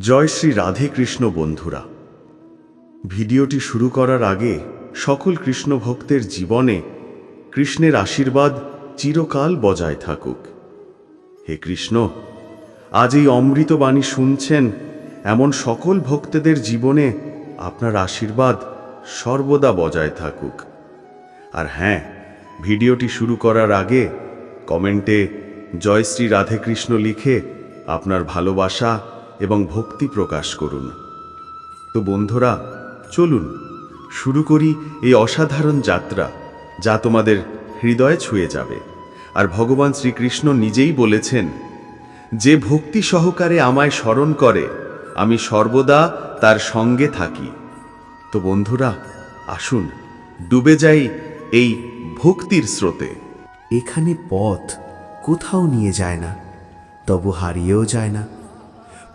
জয় শ্রী রাধে কৃষ্ণ বন্ধুরা। ভিডিওটি শুরু করার আগে সকল কৃষ্ণ ভক্তের জীবনে কৃষ্ণের আশীর্বাদ চিরকাল বজায় থাকুক। হে কৃষ্ণ, আজ এই অমৃত বাণী শুনছেন এমন সকল ভক্তদের জীবনে আপনার আশীর্বাদ সর্বদা বজায় থাকুক। আর হ্যাঁ ভিডিওটি শুরু করার আগে কমেন্টে জয় শ্রী রাধে কৃষ্ণ লিখে আপনার ভালোবাসা এবং ভক্তি প্রকাশ করুন। তো বন্ধুরা, চলুন, শুরু করি এই অসাধারণ যাত্রা যা তোমাদের হৃদয়ে ছুঁয়ে যাবে। আর ভগবান শ্রীকৃষ্ণ নিজেই বলেছেন, যে ভক্তি সহকারে আমায় স্মরণ করে, আমি সর্বদা তার সঙ্গে থাকি। তো বন্ধুরা, আসুন, ডুবে যাই এই ভক্তির স্রোতে। এখানে পথ কোথাও নিয়ে যায় না, তবু হারিয়েও যায় না।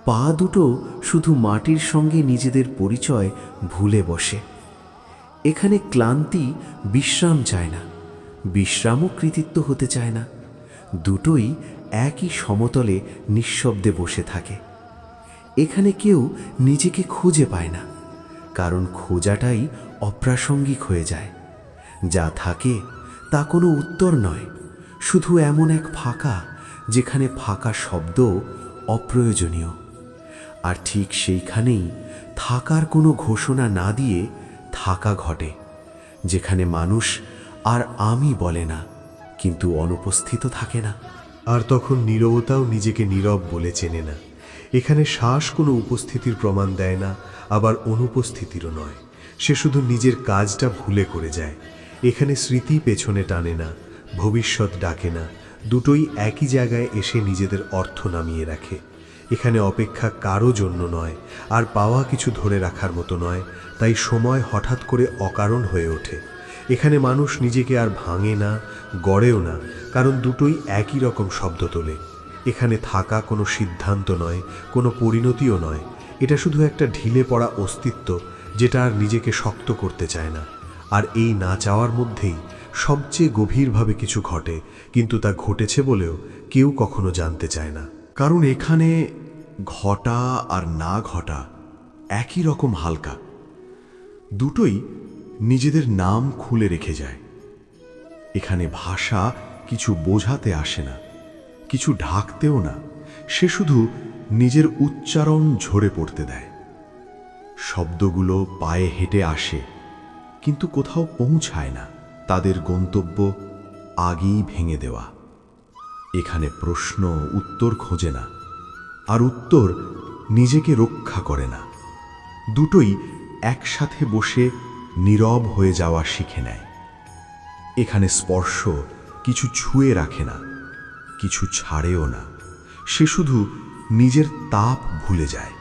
পা দুটো শুধু মাটির সঙ্গে নিজেদের পরিচয় ভুলে বসে। এখানে ক্লান্তি বিশ্রাম চায় না, বিশ্রামও কৃতিত্ব হতে চায় না। দুটোই একই সমতলে নিঃশব্দে বসে থাকে। এখানে কেউ নিজেকে খুঁজে পায় না, কারণ খোঁজাটাই অপ্রাসঙ্গিক হয়ে যায়। যা থাকে তা কোনো উত্তর নয়, শুধু এমন এক ফাঁকা, যেখানে ফাঁকা শব্দ অপ্রয়োজনীয়। আর ঠিক সেইখানেই থাকার কোনো ঘোষণা না দিয়ে থাকা ঘটে, যেখানে মানুষ আর আমি বলে না, কিন্তু অনুপস্থিত থাকে না। আর তখন নীরবতাও নিজেকে নীরব বলে চেনে না। এখানে শ্বাস কোনো উপস্থিতির প্রমাণ দেয় না, আবার অনুপস্থিতিরও নয়। সে শুধু নিজের কাজটা ভুলে করে যায়। এখানে স্মৃতি পেছনে টানে না, ভবিষ্যৎ ডাকে না, দুটোই একই জায়গায় এসে নিজেদের অর্থ নামিয়ে রাখে। এখানে অপেক্ষা কারও জন্য নয়, আর পাওয়া কিছু ধরে রাখার মতো নয়, তাই সময় হঠাৎ করে অকারণ হয়ে ওঠে। এখানে মানুষ নিজেকে আর ভাঙে না, গড়েও না, কারণ দুটোই একই রকম শব্দ তোলে। এখানে থাকা কোনো সিদ্ধান্ত নয়, কোনো পরিণতিও নয়। এটা শুধু একটা ঢিলে পড়া অস্তিত্ব, যেটা আর নিজেকে শক্ত করতে চায় না। আর এই না চাওয়ার মধ্যেই সবচেয়ে গভীরভাবে কিছু ঘটে, কিন্তু তা ঘটেছে বলেও কেউ কখনো জানতে চায় না। কারণ এখানে ঘটা আর না ঘটা একই রকম হালকা। দুটোই নিজেদের নাম খুলে রেখে যায়। এখানে ভাষা কিছু বোঝাতে আসে না, কিছু ঢাকতেও না, সে শুধু নিজের উচ্চারণ ঝরে পড়তে দেয়। শব্দগুলো পায়ে হেঁটে আসে, কিন্তু কোথাও পৌঁছায় না, তাদের গন্তব্য আগেই ভেঙে দেওয়া। এখানে প্রশ্ন উত্তর খোঁজে না। আর উত্তর নিজেকে রক্ষা করে না। দুটোই একসাথে বসে নীরব হয়ে যাওয়া শিখে নেয়। এখানে স্পর্শ কিছু ছুঁয়ে রাখে না, কিছু ছাড়েও না। সে শুধু নিজের তাপ ভুলে যায়।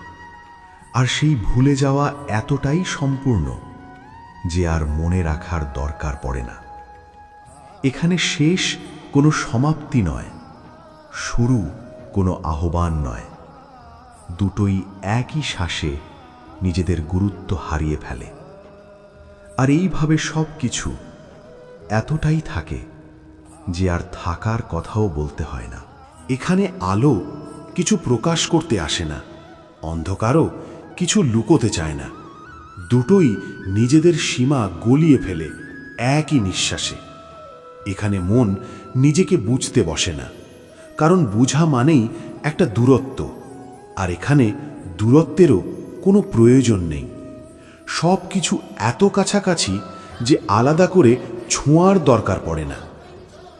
আর সেই ভুলে যাওয়া এতটাই সম্পূর্ণ যে আর মনে রাখার দরকার পড়ে না। এখানে শেষ কোনো সমাপ্তি নয়, শুরু কোনো আহ্বান নয়। দুটোই একই শ্বাসে নিজেদের গুরুত্ব হারিয়ে ফেলে। আর এইভাবে সব কিছু এতটাই থাকে যে আর থাকার কথাও বলতে হয় না। এখানে আলো কিছু প্রকাশ করতে আসে না, অন্ধকারও কিছু লুকোতে চায় না। দুটোই নিজেদের সীমা গলিয়ে ফেলে একই নিঃশ্বাসে। এখানে মন নিজেকে বুঝতে বসে না, কারণ বুঝা মানেই একটা দূরত্ব। আর এখানে দূরত্বেরও কোনো প্রয়োজন নেই। সব কিছু এত কাছাকাছি যে আলাদা করে ছোঁয়ার দরকার পড়ে না।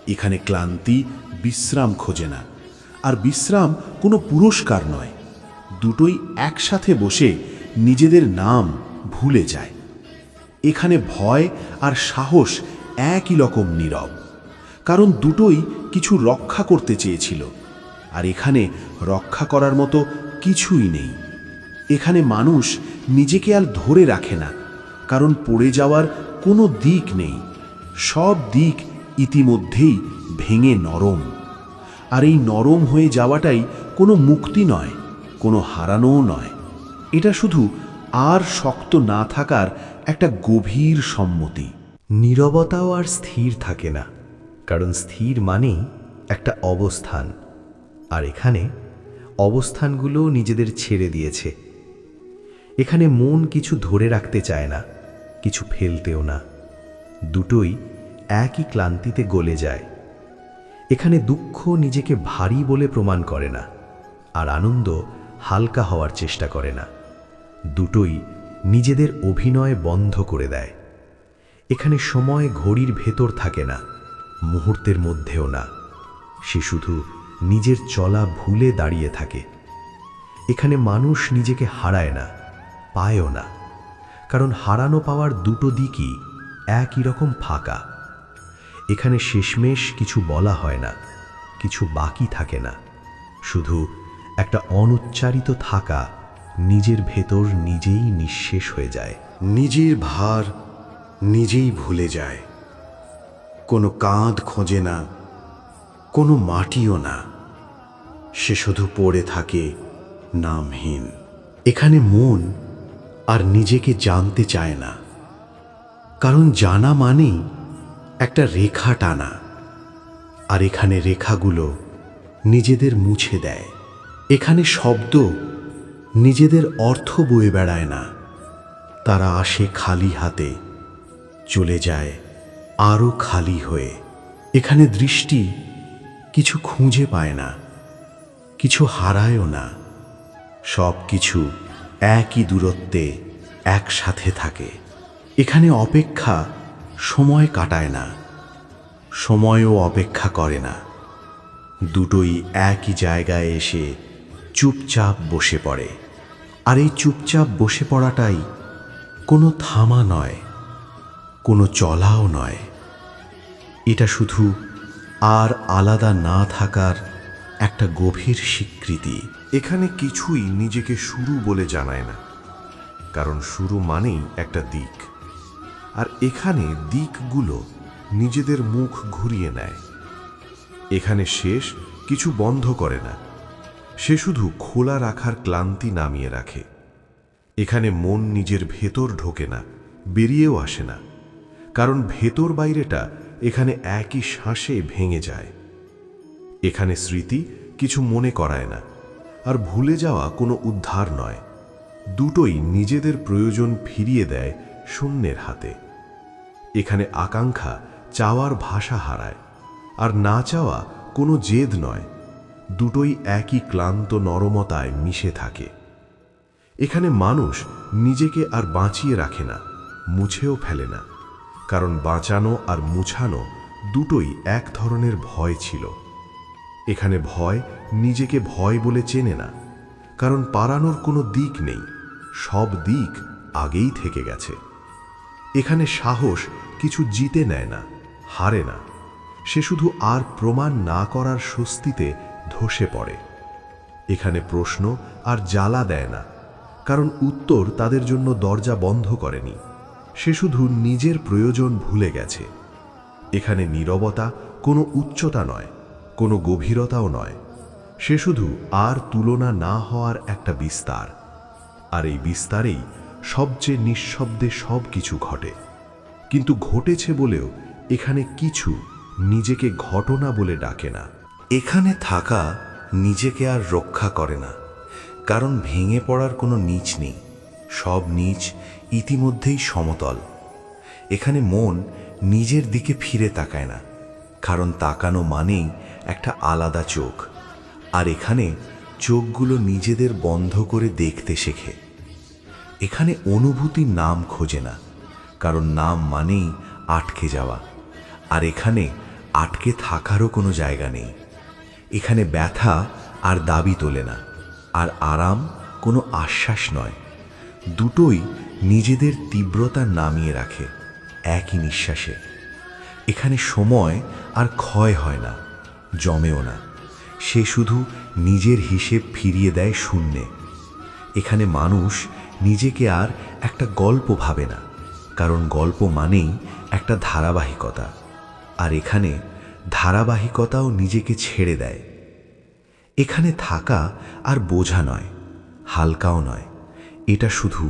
এখানে ক্লান্তি, বিশ্রাম খোঁজে না। আর বিশ্রাম কোনো পুরস্কার নয়। দুটোই একসাথে বসে নিজেদের নাম ভুলে যায়। এখানে ভয় আর সাহস একই রকম নীরব। কারণ দুটোই কিছু রক্ষা করতে চেয়েছিল। আর এখানে রক্ষা করার মতো কিছুই নেই। এখানে মানুষ নিজেকে আর ধরে রাখে না, কারণ পড়ে যাওয়ার কোনো দিক নেই। সব দিক ইতিমধ্যেই ভেঙে নরম। আর এই নরম হয়ে যাওয়াটাই কোনো মুক্তি নয়, কোনো হারানোও নয়। এটা শুধু আর শক্ত না থাকার একটা গভীর সম্মতি। নীরবতাও আর স্থির থাকে না, কারণ স্থির মানেই একটা অবস্থান। আর এখানে অবস্থানগুলো নিজেদের ছেড়ে দিয়েছে। এখানে মন কিছু ধরে রাখতে চায় না, কিছু ফেলতেও না। দুটোই একই ক্লান্তিতে গলে যায়। এখানে দুঃখ নিজেকে ভারী বলে প্রমাণ করে না, আর আনন্দ হালকা হওয়ার চেষ্টা করে না। দুটোই নিজেদের অভিনয় বন্ধ করে দেয়। এখানে সময় ঘড়ির ভেতর থাকে না, মুহূর্তের মধ্যেও না। সে শুধু নিজের চলা ভুলে দাঁড়িয়ে থাকে। এখানে মানুষ নিজেকে হারায় না, পায়ও না। কারণ হারানো পাওয়ার দুটো দিকই একই রকম ফাঁকা। এখানে শেষমেশ কিছু বলা হয় না, কিছু বাকি থাকে না। শুধু একটা অনুচ্চারিত থাকা নিজের ভেতর নিজেই নিঃশেষ হয়ে যায়। নিজের ভার নিজেই ভুলে যায়। কোনো কাঁধ খোঁজে না কোনো মাটিও না। সে শুধু পড়ে থাকে নামহীন। এখানে মন আর নিজেকে জানতে চায় না। কারণ জানা মানেই একটা রেখা টানা। আর এখানে রেখাগুলো নিজেদের মুছে দেয়। এখানে শব্দ নিজেদের অর্থ বয়ে বেড়ায় না। তারা আসে খালি হাতে, চলে যায় আরও খালি হয়ে। এখানে দৃষ্টি কিছু খুঁজে পায় না, কিছু হারায়ও না, সব কিছু একই দূরত্বে একসাথে থাকে। এখানে অপেক্ষা সময় কাটায় না, সময়ও অপেক্ষা করে না। দুটোই একই জায়গায় এসে চুপচাপ বসে পড়ে। আর এই চুপচাপ বসে পড়াটাই কোনো থামা নয়, কোনো চলাও নয়। এটা শুধু আর আলাদা না থাকার একটা গভীর স্বীকৃতি। এখানে কিছুই নিজেকে শুরু বলে জানায় না। কারণ শুরু মানেই একটা দিক। আর এখানে দিকগুলো নিজেদের মুখ ঘুরিয়ে নেয়। এখানে শেষ কিছু বন্ধ করে না। সে শুধু খোলা রাখার ক্লান্তি নামিয়ে রাখে। এখানে মন নিজের ভেতর ঢোকে না, বেরিয়েও আসে না। কারণ ভেতর বাইরেটা এখানে একই শ্বাসে ভেঙে যায়। এখানে স্মৃতি কিছু মনে করায় না, আর ভুলে যাওয়া কোনো উদ্ধার নয়। দুটোই নিজেদের প্রয়োজন ফিরিয়ে দেয় শূন্যের হাতে। এখানে আকাঙ্ক্ষা চাওয়ার ভাষা হারায়, আর না চাওয়া কোনো জেদ নয়। দুটোই একই ক্লান্ত নরমতায় মিশে থাকে। এখানে মানুষ নিজেকে আর বাঁচিয়ে রাখে না, মুছেও ফেলে না। কারণ বাঁচানো আর মুছানো দুটোই এক ধরনের ভয় ছিল। এখানে ভয় নিজেকে ভয় বলে চেনে না, কারণ পারানোর কোনো দিক নেই, সব দিক আগেই থেকে গেছে। এখানে সাহস কিছু জিতে নেয় না, হারে না, সে শুধু আর প্রমাণ না করার স্বস্তিতে ধসে পড়ে। এখানে প্রশ্ন আর জ্বালা দেয় না, কারণ উত্তর তাদের জন্য দরজা বন্ধ করেনি। সে শুধু নিজের প্রয়োজন ভুলে গেছে। এখানে নীরবতা কোনো উচ্চতা নয়, কোনো গভীরতাও নয়। সে শুধু আর তুলনা না হওয়ার একটা বিস্তার। আর এই বিস্তারেই সবচেয়ে নিঃশব্দে সব কিছু ঘটে। কিন্তু ঘটেছে বলেও এখানে কিছু নিজেকে ঘটনা বলে ডাকে না। এখানে থাকা নিজেকে আর রক্ষা করে না। কারণ ভেঙে পড়ার কোনো নিচ নেই। সব নিচ ইতিমধ্যেই সমতল। এখানে মন নিজের দিকে ফিরে তাকায় না, কারণ তাকানো মানেই একটা আলাদা চোখ। আর এখানে চোখগুলো নিজেদের বন্ধ করে দেখতে শেখে। এখানে অনুভূতির নাম খোঁজে না, কারণ নাম মানেই আটকে যাওয়া। আর এখানে আটকে থাকারও কোনো জায়গা নেই। এখানে ব্যথা আর দাবি তোলে না, আর আরাম কোনো আশ্বাস নয়। দুটোই নিজেদের তীব্রতা নামিয়ে রাখে, একই নিঃশ্বাসে। এখানে সময় আর ক্ষয় হয় না, জমেও না। সে শুধু নিজের হিসেব ফিরিয়ে দেয় শূন্যে। এখানে মানুষ নিজেকে আর একটা গল্প ভাবে না, কারণ গল্প মানেই একটা ধারাবাহিকতা। আর এখানে ধারাবাহিকতাও নিজেকে ছেড়ে দেয়। এখানে থাকা আর বোঝা নয়, হালকাও নয়। এটা শুধু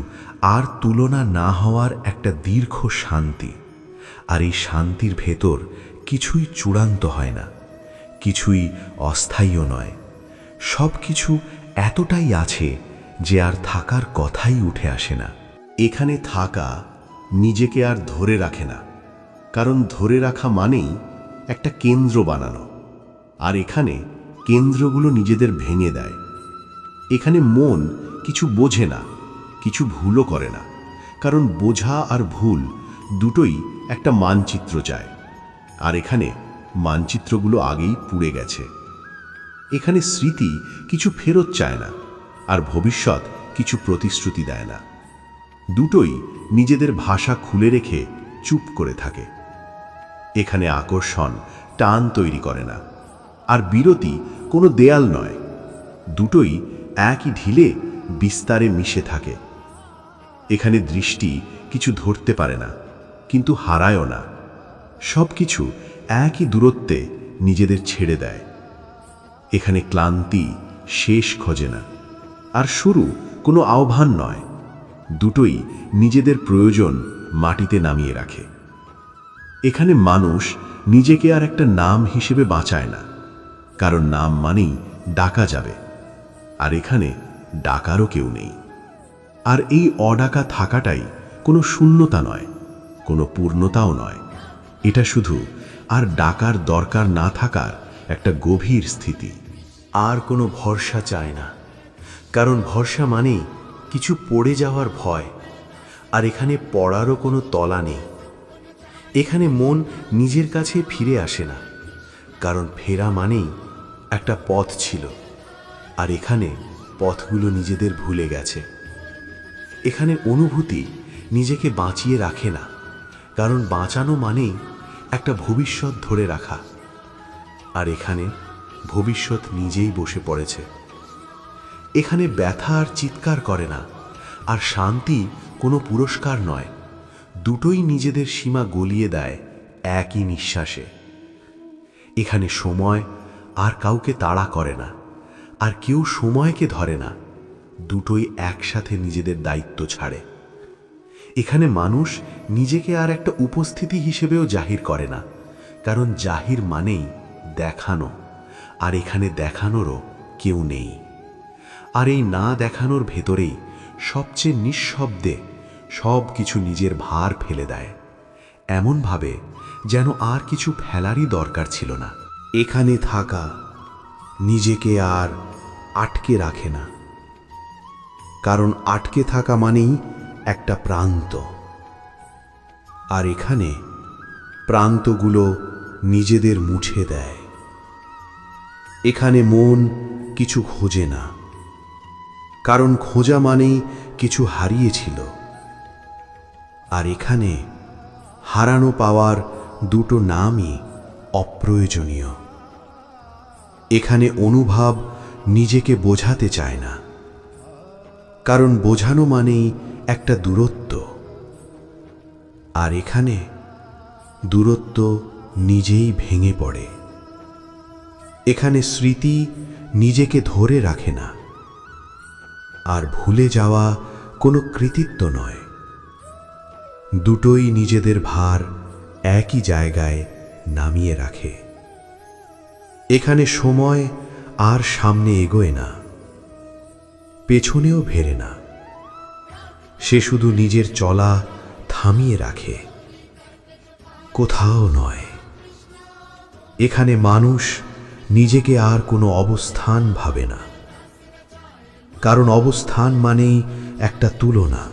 আর তুলনা না হওয়ার একটা দীর্ঘ শান্তি। আর এই শান্তির ভেতর কিছুই চূড়ান্ত হয় না, কিছুই অস্থায়ীও নয়। সব কিছু এতটাই আছে যে আর থাকার কথাই উঠে আসে না। এখানে থাকা নিজেকে আর ধরে রাখে না, কারণ ধরে রাখা মানেই একটা কেন্দ্র বানানো। আর এখানে কেন্দ্রগুলো নিজেদের ভেঙে দেয়। এখানে মন কিছু বোঝে না কিছু ভুলও করে না। কারণ বোঝা আর ভুল দুটোই একটা মানচিত্র চায়। আর এখানে মানচিত্রগুলো আগেই পুড়ে গেছে। এখানে স্মৃতি কিছু ফেরত চায় না, আর ভবিষ্যৎ কিছু প্রতিশ্রুতি দেয় না। দুটোই নিজেদের ভাষা খুলে রেখে চুপ করে থাকে। এখানে আকর্ষণ, টান তৈরি করে না। আর বিরতি কোনো দেয়াল নয়। দুটোই একই ঢিলে বিস্তারে মিশে থাকে। এখানে দৃষ্টি কিছু ধরতে পারে না, কিন্তু হারায়ও না। সব কিছু একই দূরত্বে নিজেদের ছেড়ে দেয়। এখানে ক্লান্তি শেষ খোঁজে না। আর শুরু কোনো আহ্বান নয়, দুটোই নিজেদের প্রয়োজন মাটিতে নামিয়ে রাখে। এখানে মানুষ নিজেকে আর একটা নাম হিসেবে বাঁচায় না, কারণ নাম মানেই ডাকা যাবে, আর এখানে ডাকারও কেউ নেই। আর এই অডাকা থাকাটাই কোনো শূন্যতা নয়, কোনো পূর্ণতাও নয়। এটা শুধু আর ডাকার দরকার না থাকার একটা গভীর স্থিতি। আর কোনো ভরসা চায় না। কারণ ভরসা মানেই কিছু পড়ে যাওয়ার ভয়, আর এখানে পড়ারও কোনো তলা নেই। এখানে মন নিজের কাছে ফিরে আসে না, কারণ ফেরা মানেই একটা পথ ছিল, আর এখানে পথগুলো নিজেদের ভুলে গেছে। এখানে অনুভূতি নিজেকে বাঁচিয়ে রাখে না, কারণ বাঁচানো মানেই একটা ভবিষ্যৎ ধরে রাখা। আর এখানে ভবিষ্যৎ নিজেই বসে পড়েছে। এখানে ব্যথা আর চিৎকার করে না, আর শান্তি কোনো পুরস্কার নয়। দুটোই নিজেদের সীমা গলিয়ে দেয় একই নিঃশ্বাসে। এখানে সময় আর কাউকে তাড়া করে না, আর কেউ সময়কে ধরে না। দুটোই একসাথে নিজেদের দায়িত্ব ছাড়ে। এখানে মানুষ নিজেকে আর একটা উপস্থিতি হিসেবেও জাহির করে না, কারণ জাহির মানেই দেখানো, আর এখানে দেখানোরও কেউ নেই। আর এই না দেখানোর ভেতরেই সবচেয়ে নিঃশব্দে সব কিছু নিজের ভার ফেলে দেয়। এমনভাবে যেন আর কিছু ফেলারই দরকার ছিল না। এখানে থাকা নিজেকে আর আটকে রাখে না। কারণ আটকে থাকা মানেই একটা প্রান্ত। আর এখানে প্রান্তগুলো নিজেদের মুছে দেয়। এখানে মন কিছু খোঁজে না। কারণ খোঁজা মানেই কিছু হারিয়েছিল। আর এখানে হারানো পাওয়ার দুটো নামই অপ্রয়োজনীয়। এখানে অনুভব নিজেকে বোঝাতে চায় না। কারণ বোঝানো মানেই একটা দূরত্ব। আর এখানে দূরত্ব নিজেই ভেঙে পড়ে। এখানে স্মৃতি নিজেকে ধরে রাখে না। আর ভুলে যাওয়া কোনো কৃতিত্ব নয়। দুটোই নিজেদের ভার একই জায়গায় নামিয়ে রাখে। এখানে সময় আর সামনে এগোয় না। পেছনেও ভেরে না। সে শুধু নিজের চলা থামিয়ে রাখে। কোথাও নয়। এখানে মানুষ নিজেকে আর কোনো অবস্থান ভাবে না। কারণ অবস্থান মানেই একটা তুলনা।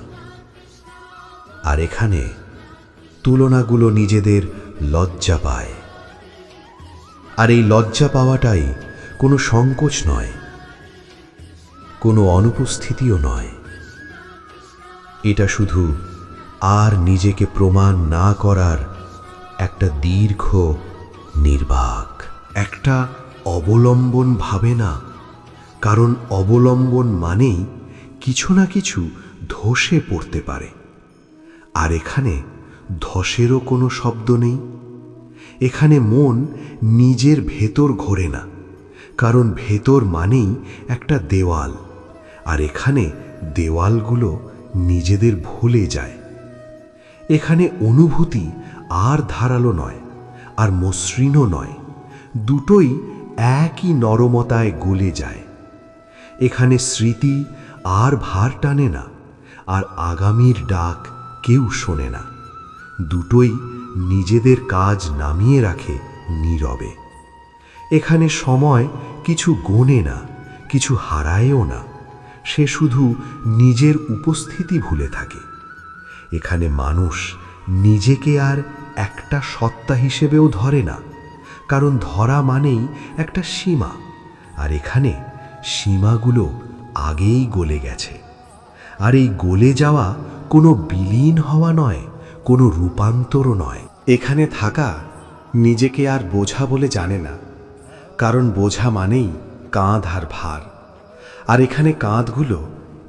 আর এখানে তুলনাগুলো নিজেদের লজ্জা পায়। আর এই লজ্জা পাওয়াটাই কোনো সংকোচ নয়। কোনো অনুপস্থিতিও নয়। এটা শুধু আর নিজেকে প্রমাণ না করার একটা দীর্ঘ নির্বাক। একটা অবলম্বন ভাবে না, কারণ অবলম্বন মানেই কিছু না কিছু ধসে পড়তে পারে। আর এখানে ধসেরও কোনো শব্দ নেই। এখানে মন নিজের ভেতর ঘোরে না, কারণ ভেতর মানেই একটা দেওয়াল। আর এখানে দেওয়ালগুলো নিজেদের ভুলে যায়। এখানে অনুভূতি আর ধারালো নয়, আর মসৃণও নয়। দুটোই একই নরমতায় গলে যায়। এখানে স্মৃতি আর ভার টানে না, আর আগামীর ডাক কেউ শোনে না। দুটোই নিজেদের কাজ নামিয়ে রাখে নীরবে। এখানে সময় কিছু গোনে না, কিছু হারায়ও না। সে শুধু নিজের উপস্থিতি ভুলে থাকে। এখানে মানুষ নিজেকে আর একটা সত্তা হিসেবেও ধরে না, কারণ ধরা মানেই একটা সীমা, আর এখানে সীমাগুলো আগেই গলে গেছে। আর এই গলে যাওয়া কোনো বিলীন হওয়া নয়, কোনো রূপান্তরও নয়। এখানে থাকা নিজেকে আর বোঝা বলে জানে না, কারণ বোঝা মানেই কাঁধ আর ভার। আর এখানে কাঁধগুলো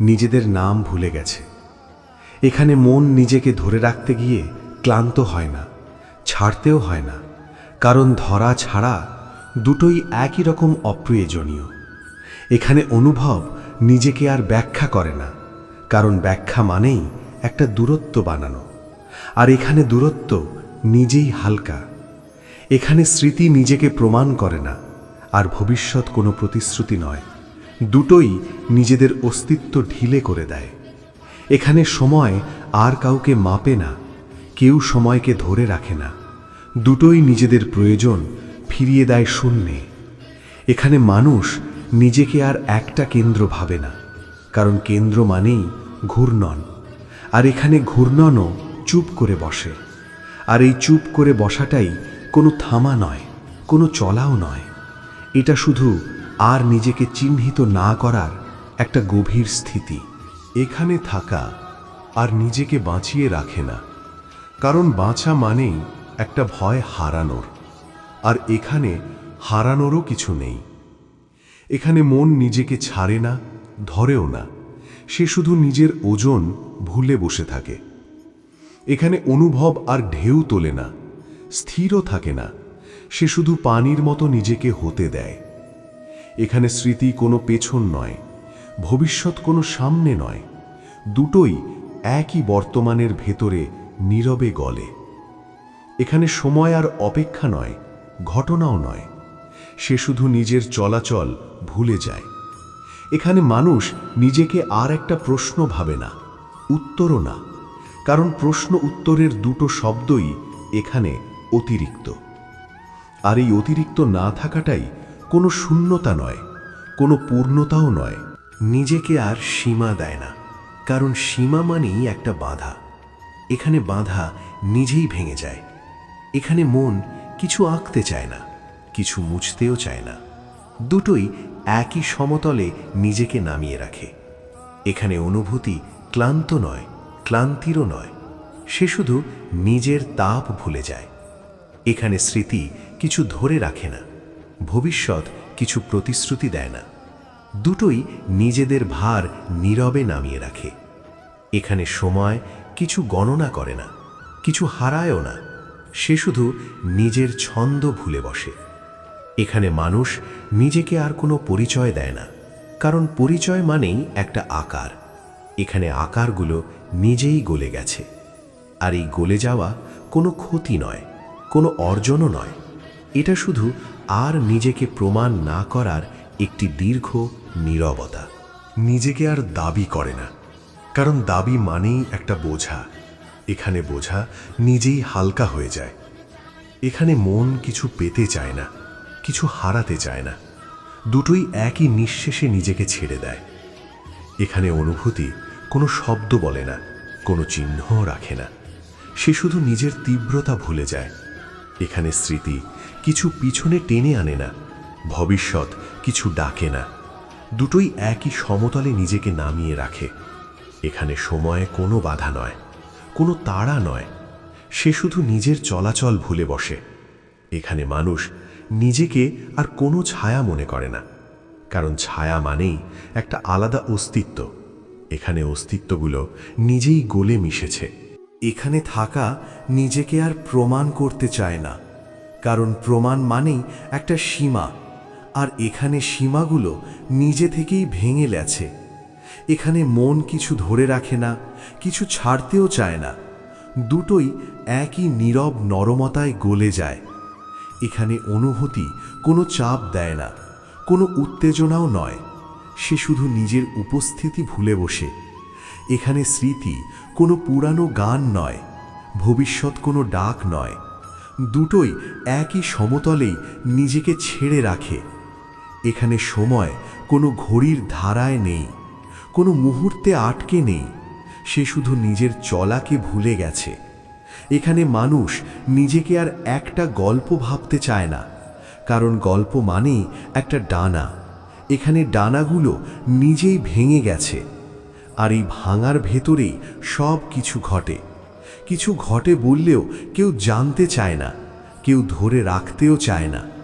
নিজেদের নাম ভুলে গেছে। এখানে মন নিজেকে ধরে রাখতে গিয়ে ক্লান্ত হয় না, ছাড়তেও হয় না, কারণ ধরা ছাড়া দুটোই একই রকম অপ্রয়োজনীয়। এখানে অনুভব নিজেকে আর ব্যাখ্যা করে না, কারণ ব্যাখ্যা মানেই একটা দূরত্ব বানানো। আর এখানে দূরত্ব নিজেই হালকা। এখানে স্মৃতি নিজেকে প্রমাণ করে না, আর ভবিষ্যৎ কোনো প্রতিশ্রুতি নয়। দুটোই নিজেদের অস্তিত্ব ঢিলে করে দেয়। এখানে সময় আর কাউকে মাপে না, কেউ সময়কে ধরে রাখে না। দুটোই নিজেদের প্রয়োজন ফিরিয়ে দেয় শূন্যে। এখানে মানুষ নিজেকে আর একটা কেন্দ্র ভাবে না, কারণ কেন্দ্র মানেই ঘূর্ণন। আর এখানে ঘূর্ণনও চুপ করে বসে। আর এই চুপ করে বসাটাই কোনো থামা নয়, কোনো চলাও নয়। এটা শুধু আর নিজেকে চিহ্নিত না করার একটা গভীর স্থিতি। এখানে থাকা আর নিজেকে বাঁচিয়ে রাখে না। কারণ বাঁচা মানেই একটা ভয় হারানোর। আর এখানে হারানোরও কিছু নেই। এখানে মন নিজেকে ছাড়ে না, ধরেও না। সে শুধু নিজের ওজন ভুলে বসে থাকে। এখানে অনুভব আর ঢেউ তোলে না, স্থিরও থাকে না। সে শুধু পানির মতো নিজেকে হতে দেয়। এখানে স্মৃতি কোনো পেছন নয়, ভবিষ্যৎ কোনো সামনে নয়, দুটোই একই বর্তমানের ভেতরে নীরবে গলে। এখানে সময় আর অপেক্ষা নয়, ঘটনাও নয়, সে শুধু নিজের চলাচল ভুলে যায়। এখানে মানুষ নিজেকে আর একটা প্রশ্ন ভাবে না, উত্তরও না, কারণ প্রশ্ন উত্তরের দুটো শব্দই এখানে অতিরিক্ত। আর এই অতিরিক্ত না থাকাটাই কোনো শূন্যতা নয়, কোনো পূর্ণতাও নয়। নিজেকে আর সীমা দেয় না, কারণ সীমা মানেই একটা বাধা। এখানে বাধা নিজেই ভেঙে যায়। এখানে মন কিছু আঁকতে চায় না, কিছু মুছতেও চায় না। দুটোই একই সমতলে নিজেকে নামিয়ে রাখে। এখানে অনুভূতি ক্লান্ত নয়, ক্লান্তিরও নয়, সে শুধু নিজের তাপ ভুলে যায়। এখানে স্মৃতি কিছু ধরে রাখে না। ভবিষ্যৎ কিছু প্রতিশ্রুতি দেয় না। দুটোই নিজেদের ভার নীরবে নামিয়ে রাখে। এখানে সময় কিছু গণনা করে না, কিছু হারায়ও না। সে শুধু নিজের ছন্দ ভুলে বসে। এখানে মানুষ নিজেকে আর কোনো পরিচয় দেয় না, কারণ পরিচয় মানেই একটা আকার। এখানে আকারগুলো নিজেই গলে গেছে। আর এই গলে যাওয়া কোনো ক্ষতি নয়, কোনো অর্জনও নয়। এটা শুধু আর নিজেকে প্রমাণ না করার একটি দীর্ঘ নীরবতা। নিজেকে আর দাবি করে না। কারণ দাবি মানেই একটা বোঝা। এখানে বোঝা নিজেই হালকা হয়ে যায়। এখানে মন কিছু পেতে চায় না, কিছু হারাতে চায় না। দুটোই একই নিঃশেষে নিজেকে ছেড়ে দেয়। এখানে অনুভূতি কোনো শব্দ বলে না, কোনো চিহ্নও রাখে না। সে শুধু নিজের তীব্রতা ভুলে যায়। এখানে স্মৃতি কিছু পিছনে টেনে আনে না। ভবিষ্যৎ কিছু ডাকে না। দুটোই একই সমতলে নিজেকে নামিয়ে রাখে। এখানে সময়ে কোনো বাধা নয়, কোনো তাড়া নয়। সে শুধু নিজের চলাচল ভুলে বসে। এখানে মানুষ নিজেকে আর কোনো ছায়া মনে করে না। কারণ ছায়া মানেই একটা আলাদা অস্তিত্ব। এখানে অস্তিত্বগুলো নিজেই গলে মিশেছে। এখানে থাকা নিজেকে আর প্রমাণ করতে চায় না। কারণ প্রমাণ মানেই একটা সীমা, আর এখানে সীমাগুলো নিজে থেকেই ভেঙে গেছে। এখানে মন কিছু ধরে রাখে না, কিছু ছাড়তেও চায় না, দুটোই একই নীরব নরমতায় গলে যায়। এখানে অনুভূতি কোনো চাপ দেয় না, কোনো উত্তেজনাও নয়, সে শুধু নিজের উপস্থিতি ভুলে বসে। এখানে স্মৃতি কোনো পুরানো গান নয়, ভবিষ্যৎ কোনো ডাক নয়। দুটোই একই সমতলেই নিজেকে ছেড়ে রাখে। এখানে সময় কোনো ঘড়ির ধারায় নেই, কোনো মুহূর্তে আটকে নেই, সে শুধু নিজের চলাকে ভুলে গেছে। এখানে মানুষ নিজেকে আর একটা গল্প ভাবতে চায় না, কারণ গল্প মানেই একটা ডানা। এখানে ডানাগুলো নিজেই ভেঙে গেছে, আর এই ভাঙার ভেতরেই সব কিছু ঘটে। কিছু ঘটে বললেও কেউ জানতে চায় না কেউ ধরে রাখতেও চায় না।